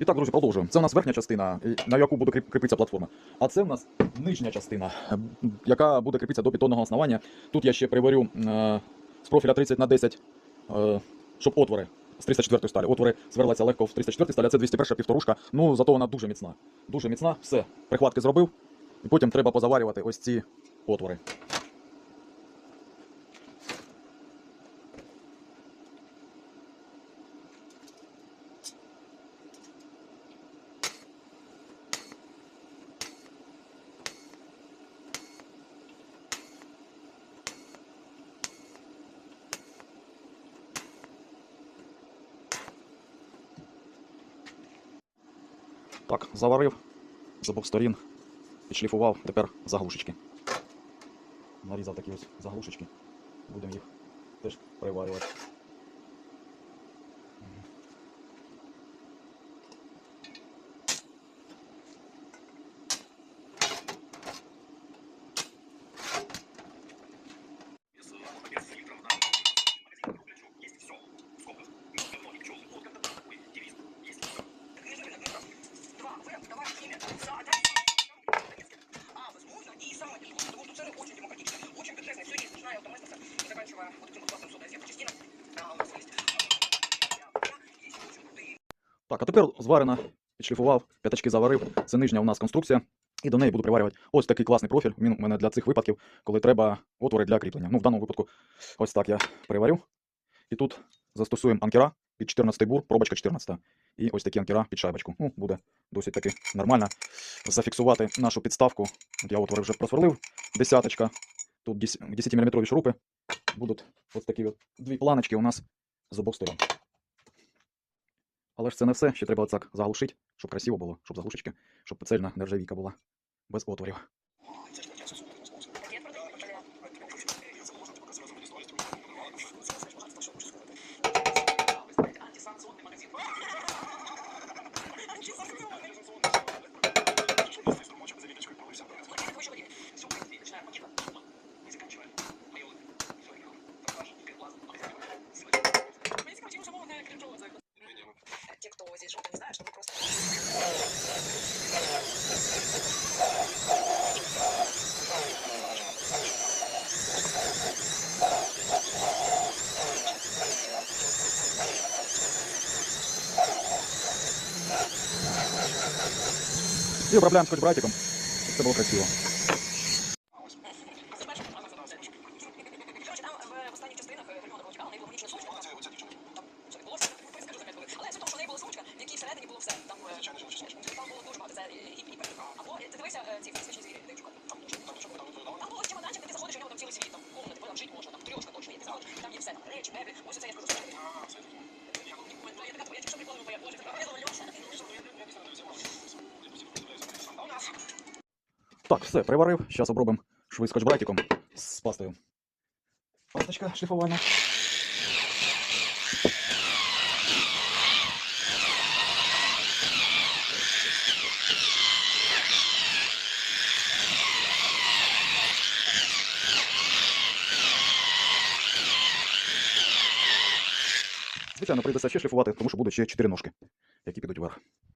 І так, друзі, продовжуємо. Це у нас верхня частина, на яку буде кріп- кріпитися платформа. А це у нас нижня частина, яка буде кріпитися до бетонного основання. Тут я ще приварю е, з профіля 30 на 10, е, щоб отвори з 304 сталі. Отвори сверлаться легко в 304 сталі, а це 201 півторушка. Ну, зато вона дуже міцна. Дуже міцна. Все, прихватки зробив. І потім треба позаварювати ось ці отвори. Так, заварив з обох сторін, підшліфував, тепер заглушечки. Нарізав такі ось заглушечки. Будемо їх теж приварювати. Так, а тепер зварена, підшліфував, п'ятачки заварив. Це нижня у нас конструкція. І до неї буду приварювати ось такий класний профіль. Він у мене для цих випадків, коли треба отвори для кріплення. Ну, в даному випадку, ось так я приварю. І тут застосуємо анкера під 14 бур, пробочка 14. І ось такі анкера під шайбочку. Ну, буде досить таки нормально. Зафіксувати нашу підставку. От я отвори вже просверлив. Десяточка. Тут 10 мм шурупи. Будуть ось такі от дві планочки у нас з обох сторон. Але ж це не все. Ще треба оцак заглушити, щоб красиво було, щоб заглушечки, щоб цельна нержавійка була без отворів. антисанкционный магазин. Те, кто здесь живут, не знают, что мы просто... І обробляємо скотч-брайтиком, щоб це було красиво. Короче, там в останніх частинах Герміона Волочка, у неї була магічна сумочка. Там це не було все, скажу за п'ять хвилин. Але суть в тому, що в неї була сумочка, в якій всередині було все. Там, е, там було дуже багато. Це і, і, і Або е, ти дивися е, ці фантастичні звірі, дай шукати. Там дуже багато що було. Там було чемоданчик, де ти заходиш, у нього там цілий світ, там комнати, там жити можна, там трьошка точно є. Ти заходиш, і там є все, там речі, меблі. Ось це я скажу. Так, все, приварив. Зараз обробимо шви скотч-брайтиком з пастою. Пасточка шліфувальна. Звичайно, прийдеться ще шліфувати, тому що будуть ще чотири ножки, які підуть вверх.